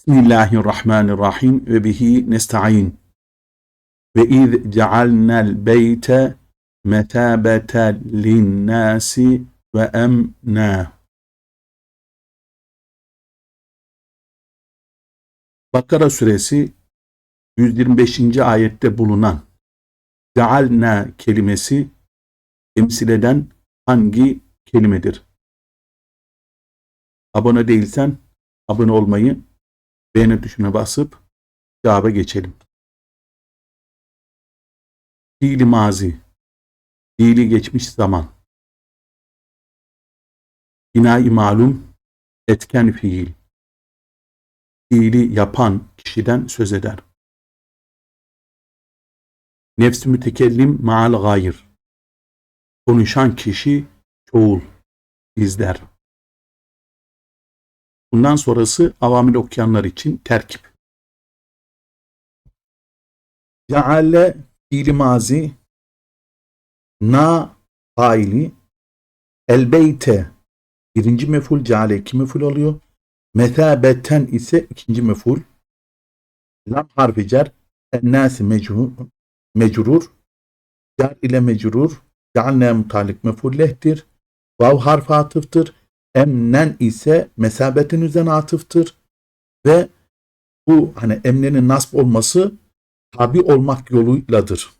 Bismillahirrahmanirrahim ve bihi nesta'in. Ve iz cealnel beyte metabeten linnâsi ve emnâ. Bakara suresi 125. ayette bulunan cealna kelimesi temsil eden hangi kelimedir? Abone değilsen abone olmayı, beğeni tuşuna basıp cevaba geçelim. Fiili mazi, fiili geçmiş zaman. Bina-i malum, etken fiil. Fiili yapan kişiden söz eder. Nefs-i mütekellim maal gayr. Konuşan kişi çoğul, bizler. Bundan sonrası avamil okuyanlar için terkip. Ceale fiili mazi na faili elbeyte birinci meful ceale iki meful oluyor. Methabeten ise ikinci meful. Lam harfi cer ennâsi mecrur cer ile mecrur cealne mutalik mefullehtir. Vav harfi atıftır emnen ise mesabetin üzerine atıftır ve bu hani emnenin nasp olması tabi olmak yoluyladır.